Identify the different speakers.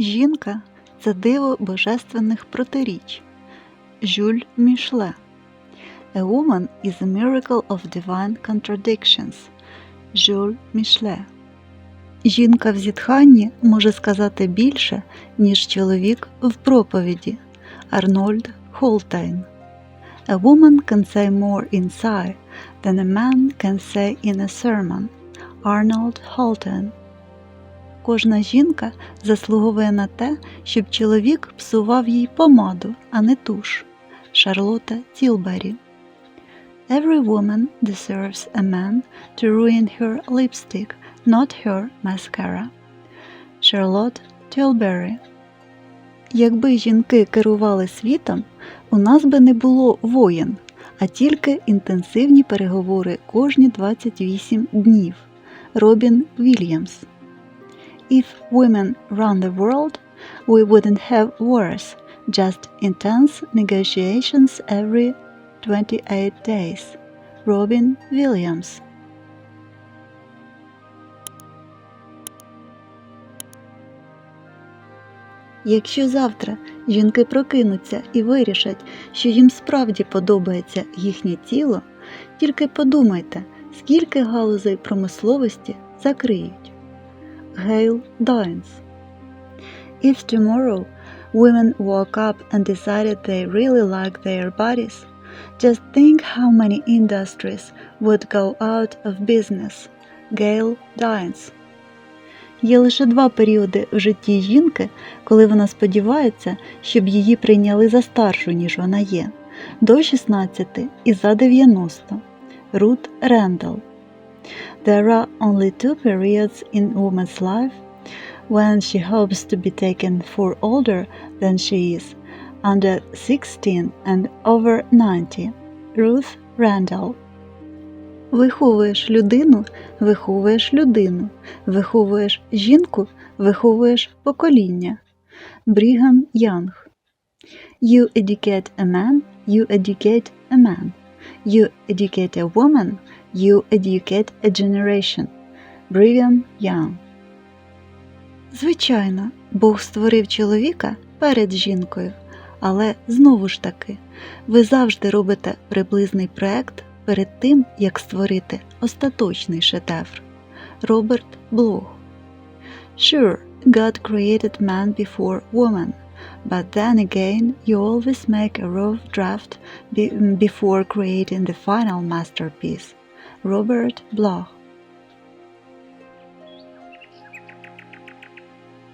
Speaker 1: Жінка це диво божественних протиріч. Жюль Мішле. A woman is a miracle of divine contradictions. Жюль Мішле. Жінка в зітханні може сказати більше, ніж чоловік в проповіді. Арнольд Холтайн. A woman can say more in sigh than a man can say in a sermon. Арнольд Холтен. Кожна жінка заслуговує на те, щоб чоловік псував їй помаду, а не туш. Шарлотта Тілбері. Every woman deserves a man to ruin her lipstick, not her mascara. Charlotte Tilbury. Якби жінки керували світом, у нас би не було воєн, а тільки інтенсивні переговори кожні 28 днів. Робін Вільямс. If women run the world, we wouldn't have wars, just intense negotiations every 28 days. Робін Вільямс. Якщо завтра жінки прокинуться і вирішать, що їм справді подобається їхнє тіло, тільки подумайте, скільки галузей промисловості закриють. Гейл Дайнс If tomorrow women woke up and decided they really like their bodies, just think how many industries would go out of business. Гейл Дайнс Є лише два періоди в житті жінки, коли вона сподівається, щоб її прийняли за старшу, ніж вона є, до 16 і за 90. Рут Рендал There are only two periods in woman's life when she hopes to be taken for older than she is, under 16 and over 90. Ruth Randall Виховуєш людину, виховуєш людину, виховуєш жінку, виховуєш покоління. Брігам Янг You educate a man, you educate a man. You educate a woman, you educate a generation. Брігам Янг Звичайно, Бог створив чоловіка перед жінкою, але знову ж таки, ви завжди робите приблизний проект перед тим, як створити остаточний шедевр. Роберт Блох Sure, God created man before woman, but then again you always make a rough draft be- before creating the final masterpiece. Роберт Блох